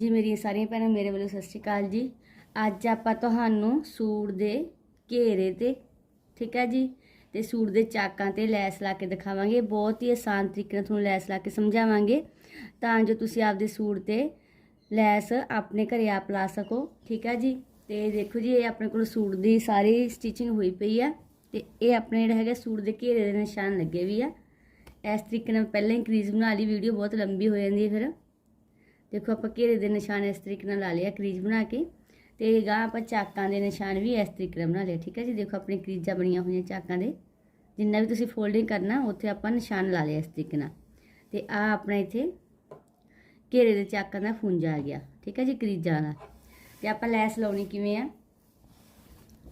ਜੀ, ਮੇਰੀਆਂ ਸਾਰੀਆਂ ਭੈਣਾਂ ਮੇਰੇ ਵੱਲੋਂ ਸਤਿ ਸ਼੍ਰੀ ਅਕਾਲ ਜੀ। ਅੱਜ ਆਪਾਂ ਤੁਹਾਨੂੰ ਸੂਟ ਦੇ ਘੇਰੇ ਤੇ, ਠੀਕ ਹੈ ਜੀ? ਤੇ ਸੂਟ ਦੇ ਚਾਕਾਂ ਤੇ ਲੈਸ ਲਾ ਕੇ ਦਿਖਾਵਾਂਗੇ। ਬਹੁਤ ਹੀ ਆਸਾਨ ਤਰੀਕੇ ਨਾਲ ਤੁਹਾਨੂੰ ਲੈਸ ਲਾ ਕੇ ਸਮਝਾਵਾਂਗੇ। ਤਾਂ ਜੋ ਤੁਸੀਂ ਆਪਦੇ ਸੂਟ ਤੇ ਲੈਸ ਆਪਣੇ ਘਰੇ ਆਪ ਲਾ ਸਕੋ, ਠੀਕ ਹੈ ਜੀ? ਤੇ ਦੇਖੋ ਜੀ, ਇਹ ਆਪਣੇ ਕੋਲ ਸੂਟ ਦੀ ਸਾਰੀ ਸਟਿਚਿੰਗ ਹੋਈ ਪਈ ਆ। ਤੇ ਇਹ ਆਪਣੇ ਜਿਹੜਾ ਹੈਗਾ ਸੂਟ ਦੇ ਘੇਰੇ ਦੇ ਨਿਸ਼ਾਨ ਲੱਗੇ ਵੀ ਆ। ਇਸ ਤਰੀਕੇ ਨਾਲ ਪਹਿਲਾਂ ਹੀ ਕਰੀਜ਼ ਬਣਾ ਲਈ ਵੀਡੀਓ ਬਹੁਤ ਲੰਬੀ ਹੋ ਜਾਂਦੀ ਹੈ ਫਿਰ। ਦੇਖੋ ਆਪਾਂ ਘੇਰੇ ਦੇ ਨਿਸ਼ਾਨ ਇਸ ਤਰੀਕੇ ਨਾਲ ਲਾ ਲਿਆ, ਕਰੀਜ਼ ਬਣਾ ਕੇ। ਤੇ ਗਾਂ ਆਪਾਂ ਚਾਕਾਂ ਦੇ ਨਿਸ਼ਾਨ ਵੀ ਇਸ ਤਰੀਕੇ ਨਾਲ ਬਣਾ ਲਿਆ ਠੀਕ ਹੈ ਜੀ? ਦੇਖੋ ਆਪਣੀ ਕਰੀਜ਼ਾਂ ਬਣੀਆਂ ਹੋਈਆਂ ਚਾਕਾਂ ਦੇ। ਜਿੰਨਾ ਵੀ ਤੁਸੀਂ ਫੋਲਡਿੰਗ ਕਰਨਾ, ਉੱਥੇ ਆਪਾਂ ਨਿਸ਼ਾਨ ਲਾ ਲਿਆ ਇਸ ਤਰੀਕੇ ਨਾਲ। ਤੇ ਆ ਆਪਣਾ ਇੱਥੇ ਘੇਰੇ ਦੇ ਚਾਕਾਂ ਦਾ ਫੁੰਜਾ ਆ ਗਿਆ, ਠੀਕ ਹੈ ਜੀ, ਕਰੀਜ਼ਾਂ ਦਾ। ਤੇ ਆਪਾਂ ਲੈਸ ਲਾਉਣੀ ਕਿਵੇਂ ਆ?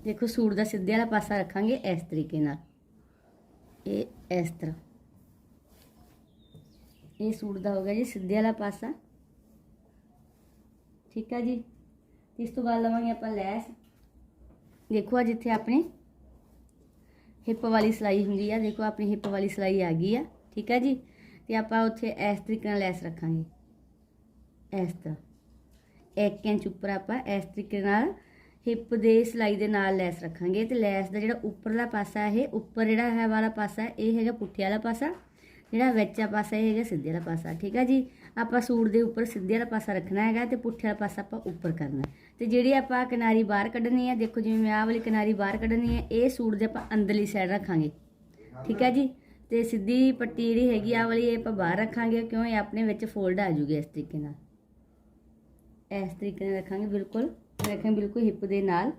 ਦੇਖੋ ਸੂਟ ਦਾ ਸਿੱਧੇ ਵਾਲਾ ਪਾਸਾ ਰੱਖਾਂਗੇ ਇਸ ਤਰੀਕੇ ਨਾਲ। ਇਹ ਇਸ ਤਰ੍ਹਾਂ। ਇਹ ਸੂਟ ਦਾ ਹੋ ਗਿਆ ਜੀ ਸਿੱਧੇ ਵਾਲਾ ਪਾਸਾ। ਠੀਕ ਆ ਜੀ? ਤੇ ਇਸ ਤੋਂ ਬਾਅਦ ਲਵਾਂਗੇ ਆਪਾਂ ਲੈਸ। ਦੇਖੋ ਆ ਜਿੱਥੇ ਆਪਣੀ ਹਿੱਪ ਵਾਲੀ ਸਲਾਈ ਹੁੰਦੀ ਆ। ਦੇਖੋ ਆਪਣੀ ਹਿੱਪ ਵਾਲੀ ਸਲਾਈ ਆ ਗਈ ਆ। ਠੀਕ ਆ ਜੀ? ਤੇ ਆਪਾਂ ਉੱਥੇ ਇਸ ਤਰੀਕੇ ਨਾਲ ਲੈਸ ਰੱਖਾਂਗੇ। ਇਸ ਤਰ੍ਹਾਂ। 1 ਇੰਚ ਉੱਪਰ ਆਪਾਂ ਇਸ ਤਰੀਕੇ ਨਾਲ ਹਿੱਪ ਦੇ ਸਲਾਈ ਦੇ ਨਾਲ ਲੈਸ ਰੱਖਾਂਗੇ। ਤੇ ਲੈਸ ਦਾ ਜਿਹੜਾ ਉੱਪਰਲਾ ਪਾਸਾ ਇਹ, ਉੱਪਰ ਜਿਹੜਾ ਹੈ ਵਾਲਾ ਪਾਸਾ, ਇਹ ਹੈਗਾ ਪੁੱਠੇ ਵਾਲਾ ਪਾਸਾ। ਜਿਹੜਾ ਵਿੱਚਾ ਪਾਸਾ, ਇਹ ਹੈਗਾ ਸਿੱਧੇ ਵਾਲਾ ਪਾਸਾ। ਠੀਕ ਆ ਜੀ? ਆਪਾਂ ਸੂਟ ਦੇ ਉੱਪਰ ਸਿੱਧੇ ਵਾਲਾ ਪਾਸਾ ਰੱਖਣਾ ਹੈਗਾ ਤੇ ਪੁੱਠੇ ਵਾਲਾ ਪਾਸਾ ਆਪਾਂ ਉੱਪਰ ਕਰਨਾ ਹੈ। ਤੇ ਜਿਹੜੀ ਆਪਾਂ ਕਿਨਾਰੀ ਬਾਹਰ ਕੱਢਣੀ ਹੈ, ਦੇਖੋ ਜਿਵੇਂ ਮੈਂ ਆਹ ਵਾਲੀ ਕਿਨਾਰੀ ਬਾਹਰ ਕੱਢਣੀ ਹੈ, ਇਹ ਸੂਟ ਦੇ ਆਪਾਂ ਅੰਦਰਲੀ ਸਾਈਡ ਰੱਖਾਂਗੇ। ਠੀਕ ਹੈ ਜੀ? ਤੇ ਸਿੱਧੀ ਪੱਟੀ ਜਿਹੜੀ ਹੈਗੀ, ਆਹ ਵਾਲੀ ਇਹ ਆਪਾਂ ਬਾਹਰ ਰੱਖਾਂਗੇ, ਕਿਉਂ ਇਹ ਆਪਣੇ ਵਿੱਚ ਫੋਲਡ ਆ ਜੂਗੀ ਇਸ ਤਰੀਕੇ ਨਾਲ। ਇਸ ਤਰੀਕੇ ਨਾਲ ਰੱਖਾਂਗੇ, ਬਿਲਕੁਲ। ਰੱਖਾਂਗੇ ਬਿਲਕੁਲ ਹਿੱਪ ਦੇ ਨਾਲ।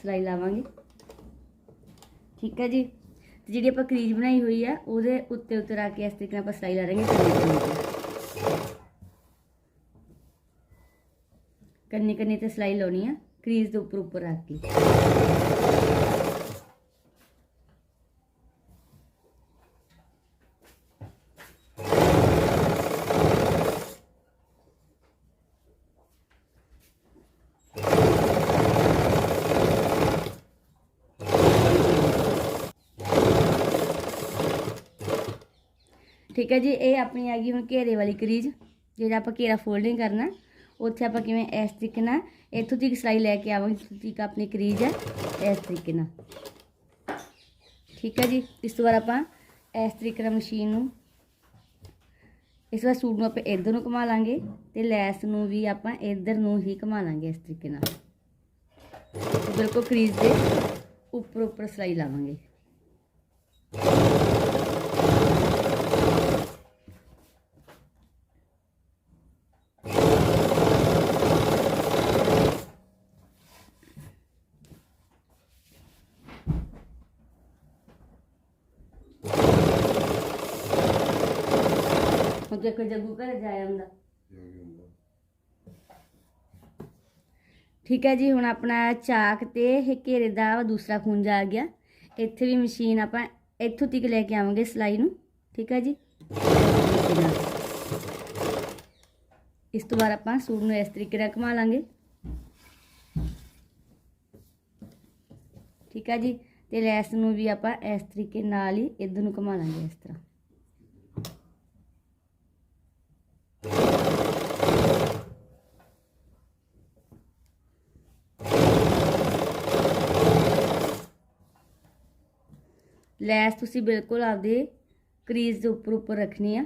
ਸਿਲਾਈ ਲਾਵਾਂਗੇ। ਠੀਕ ਹੈ ਜੀ? ਤੇ ਜਿਹੜੀ ਆਪਾਂ ਕਰੀਜ਼ ਬਣਾਈ ਹੋਈ ਆ, ਉਹਦੇ ਉੱਤੇ ਉੱਤੇ ਰੱਖ ਕੇ ਇਸ ਤਰੀਕੇ ਨਾਲ ਆਪਾਂ ਸਿਲਾਈ ਲਾ ਰਹੇ ਕੰਨੀ ਕੰਨੀ ਤੇ ਕੰਨੀ ਕੰਨੀ ਤੇ ਸਿਲਾਈ ਲਾਉਣੀ ਆ ਕਰੀਜ਼ ਦੇ ਉੱਪਰ ਉੱਪਰ ਰੱਖ ਕੇ ਠੀਕ ਹੈ ਜੀ ਇਹ ਆਪਣੀ ਆ ਗਈ ਹੁਣ ਘੇਰੇ ਵਾਲੀ ਕਰੀਜ਼ ਜਿਹੜਾ ਆਪਾਂ ਘੇਰਾ ਫੋਲਡਿੰਗ ਕਰਨਾ ਉੱਥੇ ਆਪਾਂ ਕਿਵੇਂ ਇਸ ਤਰੀਕੇ ਨਾਲ ਇੱਥੋਂ ਦੀ ਸਿਲਾਈ ਲੈ ਕੇ ਆਵਾਂਗੇ ਇੱਥੋਂ ਆਪਣੀ ਕਰੀਜ਼ ਹੈ, ਇਸ ਤਰੀਕੇ ਨਾਲ। ਠੀਕ ਹੈ ਜੀ? ਇਸ ਤੋਂ ਬਾਅਦ ਆਪਾਂ ਇਸ ਤਰੀਕੇ ਨਾਲ ਮਸ਼ੀਨ ਨੂੰ ਇਸ ਵਾਰ ਸੂਟ ਨੂੰ ਆਪਾਂ ਇੱਧਰ ਨੂੰ ਘੁਮਾ ਲਾਂਗੇ ਤੇ ਲੈਸ ਨੂੰ ਵੀ ਆਪਾਂ ਇੱਧਰ ਨੂੰ ਹੀ ਘੁਮਾ ਲਾਂਗੇ ਇਸ ਤਰੀਕੇ ਨਾਲ। ਬਿਲਕੁਲ ਕਰੀਜ਼ ਦੇ ਉੱਪਰ ਉੱਪਰ ਸਿਲਾਈ ਲਾਵਾਂਗੇ। ਹੁਣ ਕੋਈ ਜੱਗੂ ਘਰ ਜਾਇਆ ਹੁੰਦਾ ਠੀਕ ਹੈ ਜੀ, ਹੁਣ ਆਪਣਾ ਚਾਕ ਤੇ ਇਹ ਘੇਰੇ ਦਾ ਦੂਸਰਾ ਖੂੰਜਾ ਆ ਗਿਆ। ਇੱਥੇ ਵੀ ਮਸ਼ੀਨ ਆਪਾਂ ਇੱਥੋਂ ਤੱਕ ਲੈ ਕੇ ਆਵਾਂਗੇ ਸਲਾਈ ਨੂੰ। ਠੀਕ ਹੈ ਜੀ। ਇਸ ਤੋਂ ਬਾਅਦ ਆਪਾਂ ਸੂਟ ਨੂੰ ਇਸ ਤਰੀਕੇ ਨਾਲ ਘੁਮਾ ਲਾਂਗੇ। ਠੀਕ ਹੈ ਜੀ, ਤੇ ਲੈਸ ਨੂੰ ਵੀ ਆਪਾਂ ਇਸ ਤਰੀਕੇ ਨਾਲ ਹੀ ਇਧਰ ਨੂੰ ਘੁਮਾ ਲਾਂਗੇ ਇਸ ਤਰ੍ਹਾਂ। ਲੈਸ ਤੁਸੀਂ ਬਿਲਕੁਲ ਆਪਦੇ ਕਰੀਜ਼ ਦੇ ਉੱਪਰ ਉੱਪਰ ਰੱਖਣੀ ਆ।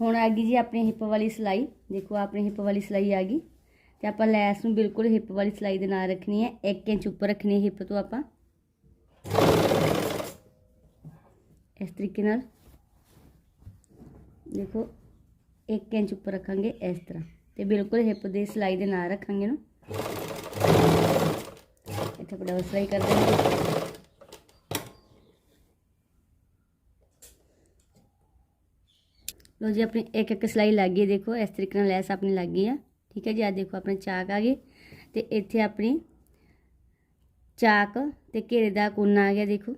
ਹੁਣ ਆ ਗਈ ਜੀ ਆਪਣੀ ਹਿੱਪ ਵਾਲੀ ਸਿਲਾਈ। ਦੇਖੋ, ਆਪਣੀ ਹਿੱਪ ਵਾਲੀ ਸਿਲਾਈ ਆ ਗਈ। ਤੇ ਆਪਾਂ ਲੈਸ ਨੂੰ ਬਿਲਕੁਲ ਹਿੱਪ ਵਾਲੀ ਸਿਲਾਈ ਦੇ ਨਾਲ ਰੱਖਣੀ ਹੈ। 1 ਇੰਚ ਉੱਪਰ ਰੱਖਣੀ ਹੈ ਹਿੱਪ ਤੋਂ ਆਪਾਂ। ਇਸ ਤਰੀਕੇ ਨਾਲ। ਦੇਖੋ 1 ਇੰਚ ਉੱਪਰ ਰੱਖਾਂਗੇ ਇਸ ਤਰ੍ਹਾਂ। ਤੇ ਬਿਲਕੁਲ ਹਿੱਪ ਦੇ ਸਿਲਾਈ ਦੇ ਨਾਲ ਰੱਖਾਂਗੇ ਨਾ ਇੱਥੇ ਆਪਾਂ ਡਬਲ ਸਿਲਾਈ ਕਰ ਦਿੰਦੇ ਲੋ ਜੀ, ਆਪਣੀ ਇੱਕ ਇੱਕ ਸਲਾਈ ਲੱਗ ਗਈ ਦੇਖੋ, ਇਸ ਤਰੀਕੇ ਨਾਲ ਲੈਸ ਆਪਣੀ ਲੱਗ ਗਈ ਆ। ਠੀਕ ਹੈ ਜੀ ਆ ਦੇਖੋ, ਆਪਣੇ ਚਾਕ ਆ ਗਏ। ਤੇ ਇੱਥੇ ਆਪਣੀ ਚਾਕ ਤੇ ਘੇਰੇ ਦਾ ਕੋਨਾ ਆ ਗਿਆ, ਦੇਖੋ।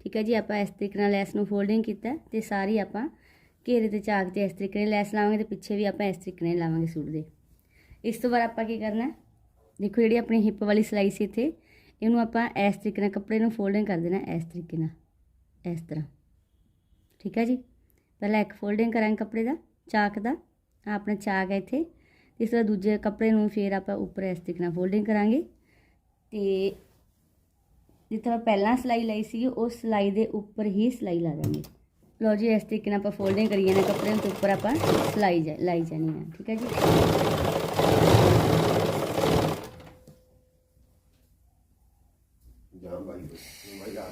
ਠੀਕ ਹੈ ਜੀ, ਆਪਾਂ ਇਸ ਤਰੀਕੇ ਨਾਲ ਲੈਸ ਨੂੰ ਫੋਲਡਿੰਗ ਕੀਤਾ ਤੇ ਸਾਰੀ ਆਪਾਂ ਘੇਰੇ ਤੇ ਚਾਕ ਤੇ ਇਸ ਤਰੀਕੇ ਨਾਲ ਲੈਸ ਲਾਵਾਂਗੇ ਤੇ ਪਿੱਛੇ ਵੀ ਆਪਾਂ ਇਸ ਤਰੀਕੇ ਨਾਲ ਲਾਵਾਂਗੇ ਸੂਟ ਦੇ। ਇਸ ਤੋਂ ਬਾਅਦ ਆਪਾਂ ਕੀ ਕਰਨਾ ਦੇਖੋ, ਜਿਹੜੀ ਆਪਣੀ ਹਿੱਪ ਵਾਲੀ ਸਲਾਈ ਸੀ ਇੱਥੇ, ਇਹਨੂੰ ਆਪਾਂ ਇਸ ਤਰੀਕੇ ਨਾਲ ਕੱਪੜੇ ਨੂੰ ਫੋਲਡਿੰਗ ਕਰ ਦੇਣਾ, ਇਸ ਤਰੀਕੇ ਨਾਲ, ਇਸ ਤਰ੍ਹਾਂ। ਠੀਕ ਹੈ ਜੀ? ਪਹਿਲਾਂ ਇੱਕ ਫੋਲਡਿੰਗ ਕਰਾਂਗੇ ਕੱਪੜੇ ਦਾ, ਚਾਕ ਦਾ। ਆਪਣਾ ਚਾਕ ਹੈ ਇੱਥੇ। ਇਸ ਤਰ੍ਹਾਂ ਦੂਜੇ ਕੱਪੜੇ ਨੂੰ ਫੇਰ ਆਪਾਂ ਉੱਪਰ ਇਸ ਤਰੀਕੇ ਨਾਲ ਫੋਲਡਿੰਗ ਕਰਾਂਗੇ। ਤੇ ਜਿੱਥੇ ਆਪਾਂ ਪਹਿਲਾਂ ਸਲਾਈ ਲਈ ਸੀ, ਉਸ ਸਲਾਈ ਦੇ ਉੱਪਰ ਹੀ ਸਲਾਈ ਲਾ ਦਾਂਗੇ। ਲਓ ਜੀ, ਇਸ ਤਰੀਕੇ ਨਾਲ ਆਪਾਂ ਫੋਲਡਿੰਗ ਕਰੀਏ ਜਾਣਾ ਕੱਪੜੇ ਨੂੰ ਉੱਪਰ ਆਪਾਂ ਸਲਾਈ ਜਾ- ਲਾਈ ਜਾਣੀ ਹੈ ਠੀਕ ਹੈ ਜੀ ਜਾਨ ਭਾਈ ਭਾਈ ਜਾਨ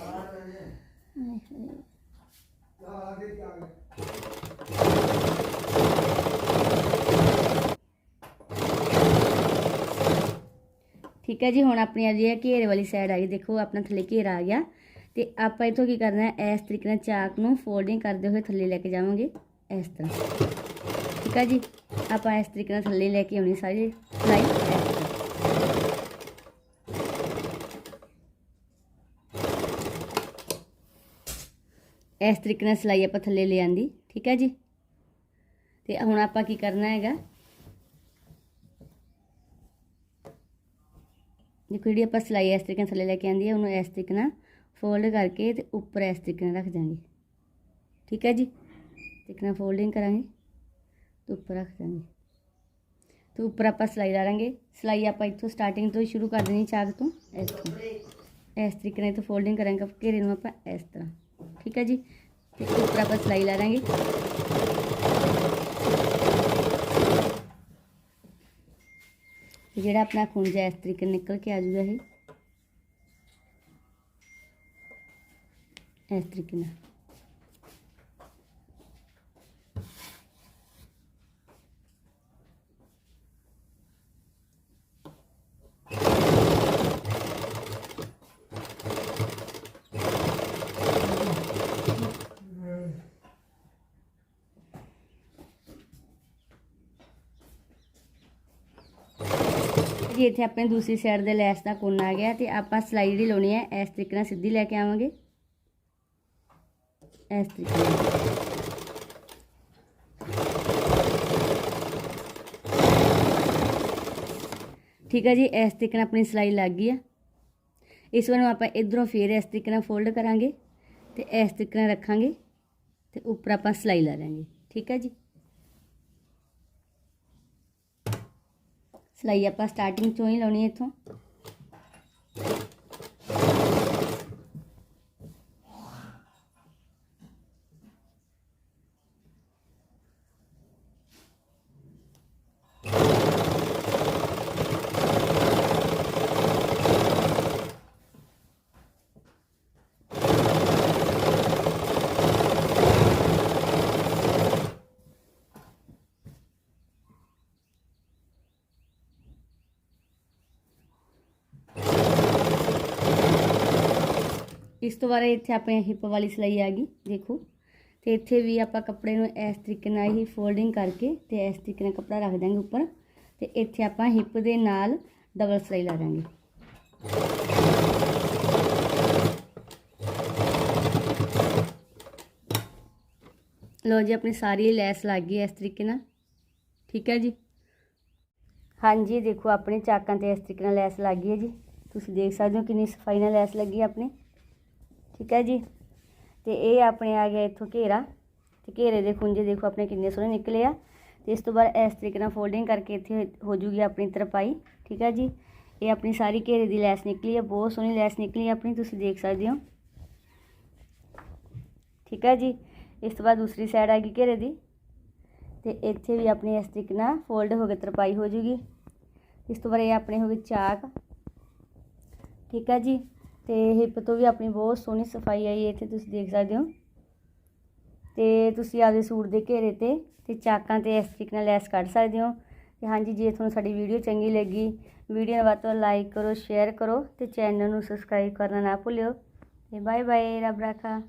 ਠੀਕ ਹੈ ਜੀ, ਹੁਣ ਆਪਣੀ ਆ ਜੀ ਇਹ ਘੇਰੇ ਵਾਲੀ ਸਾਈਡ ਆ ਗਈ। ਦੇਖੋ, ਆਪਣਾ ਥੱਲੇ ਘੇਰਾ ਆ ਗਿਆ। ਤੇ ਆਪਾਂ ਇਥੋਂ ਕੀ ਕਰਨਾ ਹੈ? ਇਸ ਤਰੀਕੇ ਨਾਲ ਚਾਕ ਨੂੰ ਫੋਲਡਿੰਗ ਕਰਦੇ ਹੋਏ ਥੱਲੇ ਲੈ ਕੇ ਜਾਵਾਂਗੇ। ਇਸ ਤਰ੍ਹਾਂ। ਠੀਕ ਹੈ ਜੀ? ਆਪਾਂ ਇਸ ਤਰੀਕੇ ਨਾਲ ਥੱਲੇ ਲੈ ਕੇ ਆਉਣੀ ਸਾਰੀ ਸਲਾਈ ਇਸ ਤਰ੍ਹਾਂ ਇਸ ਤਰੀਕੇ ਨਾਲ ਸਲਾਈ ਆਪਾਂ ਥੱਲੇ ਲੈ ਆਂਦੀ, ਠੀਕ ਹੈ ਜੀ? ਤੇ ਹੁਣ ਆਪਾਂ ਕੀ ਕਰਨਾ ਹੈਗਾ? ਦੇਖੋ ਜਿਹੜੀ ਆਪਾਂ ਸਲਾਈ ਇਸ ਤਰੀਕੇ ਨਾਲ ਥੱਲੇ ਲੈ ਕੇ ਆਂਦੀ ਹੈ, ਉਹਨੂੰ ਇਸ ਤਰੀਕੇ ਨਾਲ ਫੋਲਡ ਕਰਕੇ ਤੇ ਉੱਪਰ ਇਸ ਤਰੀਕੇ ਨਾਲ ਰੱਖ ਦਾਂਗੇ ਠੀਕ ਹੈ ਜੀ? ਤਰੀਕੇ ਨਾਲ ਫੋਲਡਿੰਗ ਕਰਾਂਗੇ ਤੇ ਉੱਪਰ ਰੱਖ ਦਾਂਗੇ ਤੇ ਉੱਪਰ ਆਪਾਂ ਸਲਾਈ ਲਾਵਾਂਗੇ ਸਲਾਈ ਆਪਾਂ ਇੱਥੋਂ ਸਟਾਰਟਿੰਗ ਤੋਂ ਹੀ ਸ਼ੁਰੂ ਕਰ ਦੇਣੀ ਚਾਕ ਤੋਂ। ਇਸ ਤੋਂ ਇਸ ਤਰੀਕੇ ਨਾਲ ਇੱਥੋਂ ਫੋਲਡਿੰਗ ਕਰਾਂਗੇ, ਘੇਰੇ ਨੂੰ ਆਪਾਂ ਇਸ ਤਰ੍ਹਾਂ। ਠੀਕ ਹੈ ਜੀ ਤੇ ਉੱਪਰ ਆਪਾਂ ਸਲਾਈ ਲਾਵਾਂਗੇ ਤੇ ਜਿਹੜਾ ਆਪਣਾ ਖੁੰਝਾ ਇਸ ਤਰੀਕੇ ਨਾਲ ਨਿਕਲ ਕੇ ਆ ਜਾਊਗਾ ਇਹ ਇਸ ਤਰੀਕੇ ਨਾਲ ਜੀ ਇੱਥੇ ਆਪਣੇ ਦੂਸਰੀ ਸਾਈਡ ਦੇ ਲੈਸ ਦਾ ਕੋਨਾ ਆ ਗਿਆ ਤੇ ਆਪਾਂ ਸਲਾਈ ਜਿਹੜੀ ਲਾਉਣੀ ਹੈ, ਇਸ ਤਰੀਕੇ ਨਾਲ ਸਿੱਧੀ ਲੈ ਕੇ ਆਵਾਂਗੇ। ਇਸ ਤਰੀਕੇ ਨਾਲ। ਠੀਕ ਹੈ ਜੀ, ਇਸ ਤਰੀਕੇ ਨਾਲ ਆਪਣੀ ਸਲਾਈ ਲੱਗ ਗਈ ਆ। ਇਸ ਨੂੰ ਆਪਾਂ ਇਧਰੋਂ ਫੇਰ ਇਸ ਤਰੀਕੇ ਨਾਲ ਫੋਲਡ ਕਰਾਂਗੇ ਤੇ ਇਸ ਤਰੀਕੇ ਨਾਲ ਰੱਖਾਂਗੇ ਤੇ ਉੱਪਰ ਆਪਾਂ ਸਲਾਈ ਲਾ ਦਾਂਗੇ ਠੀਕ ਹੈ ਜੀ। ਸਲਾਈ ਆਪਾਂ ਸਟਾਰਟਿੰਗ ਚੋਂ ਹੀ ਲਾਉਣੀ ਇੱਥੋਂ। ਇਸ ਤੋਂ ਬਾਅਦ ਇੱਥੇ ਆਪਣੇ ਹਿੱਪ ਵਾਲੀ ਸਲਾਈ ਆ ਗਈ, ਦੇਖੋ। ਤੇ ਇੱਥੇ ਵੀ ਆਪਾਂ ਕੱਪੜੇ ਨੂੰ ਇਸ ਤਰੀਕੇ ਨਾਲ ਹੀ ਫੋਲਡਿੰਗ ਕਰਕੇ ਤੇ ਇਸ ਤਰੀਕੇ ਨਾਲ ਕੱਪੜਾ ਰੱਖ ਦਾਂਗੇ ਉੱਪਰ। ਤੇ ਇੱਥੇ ਆਪਾਂ ਹਿੱਪ ਦੇ ਨਾਲ ਡਬਲ ਸਲਾਈ ਲਾ ਦਾਂਗੇ ਲੋ ਜੀ, ਆਪਣੀ ਸਾਰੀ ਲੈਸ ਲੱਗ ਗਈ ਇਸ ਤਰੀਕੇ ਨਾਲ। ਠੀਕ ਹੈ ਜੀ? ਹਾਂਜੀ, ਦੇਖੋ, ਆਪਣੇ ਚਾਕਾਂ ਤੇ ਇਸ ਤਰੀਕੇ ਨਾਲ ਲੈਸ ਲੱਗ ਗਈ ਹੈ ਜੀ। ਤੁਸੀਂ ਦੇਖ ਸਕਦੇ ਹੋ ਕਿੰਨੀ ਸਫ਼ਾਈ ਨਾਲ ਲੈਸ ਲੱਗੀ ਹੈ ਆਪਣੇ। ਠੀਕ ਹੈ ਜੀ? ਤੇ ਇਹ ਆਪਣੇ ਆ ਗਿਆ ਇੱਥੋਂ ਘੇਰਾ। ਤੇ ਘੇਰੇ ਦੇ ਖੁੰਝੇ ਦੇਖੋ ਆਪਣੇ ਕਿੰਨੇ ਸੋਹਣੇ ਨਿਕਲੇ ਆ। ਤੇ ਇਸ ਤੋਂ ਬਾਅਦ ਇਸ ਤਰੀਕੇ ਨਾਲ ਫੋਲਡਿੰਗ ਕਰਕੇ ਇੱਥੇ ਹੋ ਜੂਗੀ ਆਪਣੀ ਤਰਪਾਈ। ਠੀਕ ਹੈ ਜੀ? ਇਹ ਆਪਣੀ ਸਾਰੀ ਘੇਰੇ ਦੀ ਲੈਸ ਨਿਕਲੀ ਆ। ਬਹੁਤ ਸੋਹਣੀ ਲੈਸ ਨਿਕਲੀ ਆਪਣੀ, ਤੁਸੀਂ ਦੇਖ ਸਕਦੇ ਹੋ। ਠੀਕ ਹੈ ਜੀ? ਇਸ ਤੋਂ ਬਾਅਦ ਦੂਸਰੀ ਸਾਈਡ ਆ ਗਈ ਘੇਰੇ ਦੀ। ਤੇ ਇੱਥੇ ਵੀ ਆਪਣੀ ਇਸ ਤਰੀਕੇ ਨਾਲ ਫੋਲਡ ਹੋ ਕੇ ਤਰਪਾਈ ਹੋ ਜੂਗੀ। ਇਸ ਤੋਂ ਬਾਅਦ ਇਹ ਆਪਣੇ ਹੋ ਗਏ ਚਾਕ। ਠੀਕ ਹੈ ਜੀ? ਤੇ ਹਿੱਪ ਤੋਂ ਵੀ ਆਪਣੀ ਬਹੁਤ ਸੋਹਣੀ ਸਫ਼ਾਈ ਆਈ ਹੈ, ਇੱਥੇ ਤੁਸੀਂ ਦੇਖ ਸਕਦੇ ਹੋ। ਤੇ ਤੁਸੀਂ ਆਪਦੇ ਸੂਟ ਦੇ ਘੇਰੇ ਤੇ ਤੇ ਚਾਕਾਂ ਤੇ ਇਸ ਤਰੀਕੇ ਨਾਲ ਲੈਸ ਕੱਢ ਸਕਦੇ ਹੋ। ਤੇ ਹਾਂਜੀ, ਜੇ ਤੁਹਾਨੂੰ ਸਾਡੀ ਵੀਡੀਓ ਚੰਗੀ ਲੱਗੀ, ਵੀਡੀਓ ਨੂੰ ਵੱਧ ਤੋਂ ਲਾਈਕ ਕਰੋ, ਸ਼ੇਅਰ ਕਰੋ ਤੇ ਚੈਨਲ ਨੂੰ ਸਬਸਕ੍ਰਾਈਬ ਕਰਨਾ ਨਾ ਭੁੱਲਿਓ। ਤੇ ਬਾਏ ਬਾਏ ਰੱਬ ਰਾਖਾ।